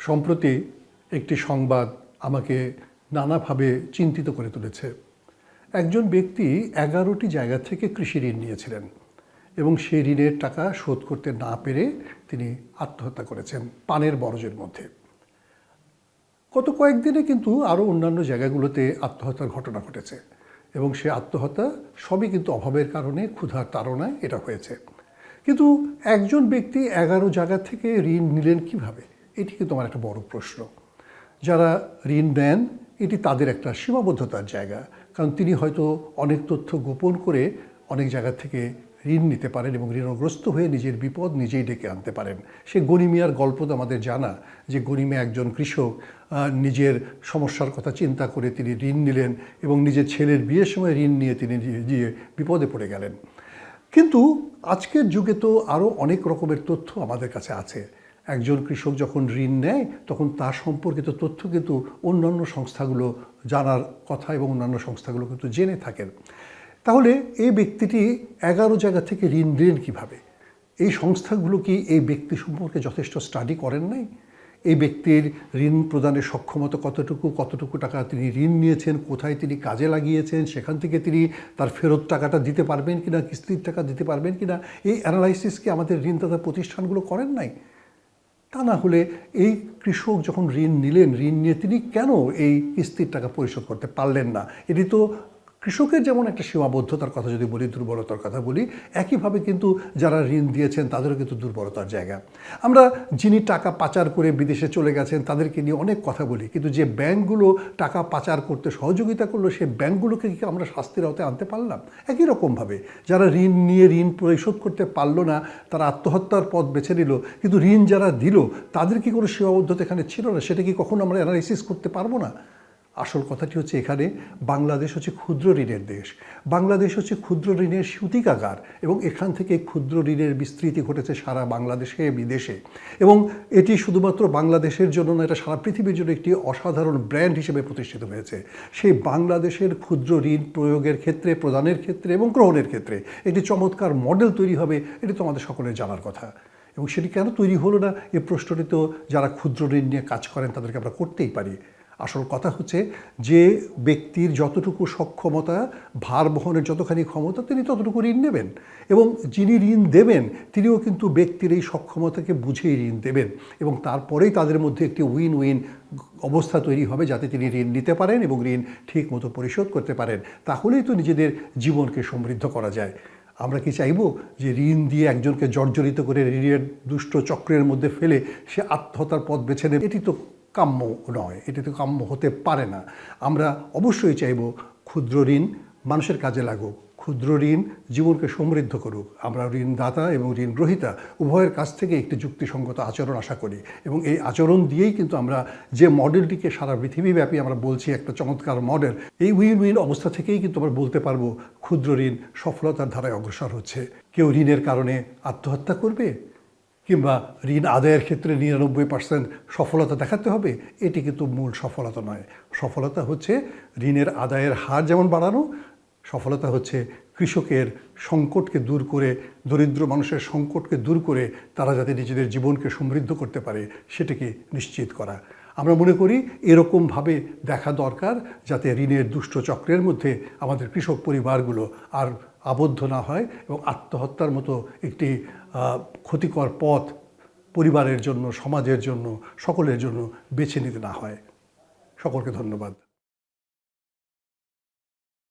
সম্প্রতি একটি সংবাদ আমাকে নানাভাবে চিন্তিত করে তুলেছে। একজন ব্যক্তি এগারোটি জায়গা থেকে কৃষি ঋণ নিয়েছিলেন এবং সেই ঋণের টাকা শোধ করতে না পেরে তিনি আত্মহত্যা করেছেন পানের বরজের মধ্যে। গত কয়েকদিনে কিন্তু আরও অন্যান্য জায়গাগুলোতে আত্মহত্যার ঘটনা ঘটেছে এবং সে আত্মহত্যা সবই কিন্তু অভাবের কারণে ক্ষুধার তাড়নায় এটা হয়েছে। কিন্তু একজন ব্যক্তি এগারো জায়গা থেকে ঋণ নিলেন কীভাবে? এটি কিন্তু আমার একটা বড় প্রশ্ন। যারা ঋণ দেন, এটি তাদের একটা সীমাবদ্ধতার জায়গা। কারণ তিনি হয়তো অনেক তথ্য গোপন করে অনেক জায়গা থেকে ঋণ নিতে পারেন এবং ঋণগ্রস্ত হয়ে নিজের বিপদ নিজেই ডেকে আনতে পারেন। সে গনিমিয়ার গল্প তো আমাদের জানা যে গনিমিয়া একজন কৃষক নিজের সমস্যার কথা চিন্তা করে তিনি ঋণ নিলেন এবং নিজের ছেলের বিয়ের সময় ঋণ নিয়ে তিনি গিয়ে বিপদে পড়ে গেলেন। কিন্তু আজকের যুগে তো আরও অনেক রকমের তথ্য আমাদের কাছে আছে। একজন কৃষক যখন ঋণ নেয়, তখন তার সম্পর্কিত তথ্য কিন্তু অন্যান্য সংস্থাগুলো জানার কথা এবং অন্যান্য সংস্থাগুলো কিন্তু জেনে থাকেন। তাহলে এই ব্যক্তিটি এগারো জায়গা থেকে ঋণ দিলেন কীভাবে? এই সংস্থাগুলো কি এই ব্যক্তি সম্পর্কে যথেষ্ট স্টাডি করেন নাই? এই ব্যক্তির ঋণ প্রদানের সক্ষমতা কতটুকু কতটুকু টাকা তিনি ঋণ নিয়েছেন, কোথায় তিনি কাজে লাগিয়েছেন, সেখান থেকে তিনি তার ফেরত টাকাটা দিতে পারবেন কিনা, কিস্তির টাকা দিতে পারবেন কিনা, এই অ্যানালাইসিস কি আমাদের ঋণদাতা প্রতিষ্ঠানগুলো করেন নাই? তা না হলে এই কৃষক যখন ঋণ নিলেন, ঋণ নিয়ে তিনি কেন এই কিস্তির টাকা পরিশোধ করতে পারলেন না? এটি তো কৃষকের যেমন একটা সীমাবদ্ধতার কথা যদি বলি, দুর্বলতার কথা বলি, একইভাবে কিন্তু যারা ঋণ দিয়েছেন তাদেরও কিন্তু দুর্বলতার জায়গা। আমরা যিনি টাকা পাচার করে বিদেশে চলে গেছেন তাদেরকে নিয়ে অনেক কথা বলি, কিন্তু যে ব্যাংকগুলো টাকা পাচার করতে সহযোগিতা করল সেই ব্যাংকগুলোকে কি আমরা শাস্তির আওতায় আনতে পারলাম? একই রকমভাবে যারা ঋণ নিয়ে ঋণ পরিশোধ করতে পারল না, তারা আত্মহত্যার পথ বেছে নিল, কিন্তু ঋণ যারা দিল, তাদের কি কোনো সীমাবদ্ধতা এখানে ছিল না? সেটা কি কখনো আমরা অ্যানালাইসিস করতে পারব না? আসল কথাটি হচ্ছে এখানে বাংলাদেশ হচ্ছে ক্ষুদ্র ঋণের দেশ। বাংলাদেশ হচ্ছে ক্ষুদ্র ঋণের সূতিকাগার এবং এখান থেকে ক্ষুদ্র ঋণের বিস্তৃতি ঘটেছে সারা বাংলাদেশে, বিদেশে। এবং এটি শুধুমাত্র বাংলাদেশের জন্য না এটা সারা পৃথিবীর জন্য একটি অসাধারণ ব্র্যান্ড হিসেবে প্রতিষ্ঠিত হয়েছে। সেই বাংলাদেশের ক্ষুদ্র ঋণ প্রয়োগের ক্ষেত্রে, প্রদানের ক্ষেত্রে এবং গ্রহণের ক্ষেত্রে একটি চমৎকার মডেল তৈরি হবে, এটি তো আমাদের সকলের জানার কথা। এবং সেটি কেন তৈরি হলো না, এ প্রশ্নটি তো যারা ক্ষুদ্র ঋণ নিয়ে কাজ করেন তাদেরকে আমরা করতেই পারি। আসল কথা হচ্ছে যে ব্যক্তির যতটুকু সক্ষমতা ভার বহনের যতখানি ক্ষমতা, তিনি ততটুকু ঋণ নেবেন। এবং যিনি ঋণ দেবেন, তিনিও কিন্তু ব্যক্তির এই সক্ষমতাকে বুঝেই ঋণ দেবেন। এবং তারপরেই তাদের মধ্যে একটি উইন উইন অবস্থা তৈরি হবে যাতে তিনি ঋণ নিতে পারেন এবং ঋণ ঠিক মতো পরিশোধ করতে পারেন। তাহলেই তো নিজেদের জীবনকে সমৃদ্ধ করা যায়। আমরা কি চাইব যে ঋণ দিয়ে একজনকে জর্জরিত করে ঋণের দুষ্ট চক্রের মধ্যে ফেলে সে আত্মহত্যার পথ বেছে নেবে? এটি তো কাম্য নয়, এটি তো কাম্য হতে পারে না। আমরা অবশ্যই চাইব ক্ষুদ্র ঋণ মানুষের কাজে লাগুক, ক্ষুদ্র ঋণ জীবনকে সমৃদ্ধ করুক। আমরা ঋণদাতা এবং ঋণ গ্রহীতা উভয়ের কাছ থেকে একটি যুক্তিসঙ্গত আচরণ আশা করি এবং এই আচরণ দিয়েই কিন্তু আমরা যে মডেলটিকে সারা পৃথিবীব্যাপী আমরা বলছি, একটা চমৎকার মডেল, এই উইন উইন অবস্থা থেকেই কিন্তু আমরা বলতে পারব ক্ষুদ্র ঋণ সফলতার ধারায় অগ্রসর হচ্ছে। কেউ ঋণের কারণে আত্মহত্যা করবে? কিংবা ঋণ আদায়ের ক্ষেত্রে নিরানব্বই পার্সেন্ট সফলতা দেখাতে হবে, এটি কিন্তু মূল সফলতা নয়। সফলতা হচ্ছে ঋণের আদায়ের হার যেমন বাড়ানো, সফলতা হচ্ছে কৃষকের সংকটকে দূর করে, দরিদ্র মানুষের সংকটকে দূর করে তারা যাতে নিজেদের জীবনকে সমৃদ্ধ করতে পারে, সেটাকে নিশ্চিত করা। আমরা মনে করি এরকমভাবে দেখা দরকার যাতে ঋণের দুষ্ট চক্রের মধ্যে আমাদের কৃষক পরিবারগুলো আর আবদ্ধ না হয় এবং আত্মহত্যার মতো একটি ক্ষতিকর পথ পরিবারের জন্য, সমাজের জন্য, সকলের জন্য বেছে নিতে না হয়। সকলকে ধন্যবাদ।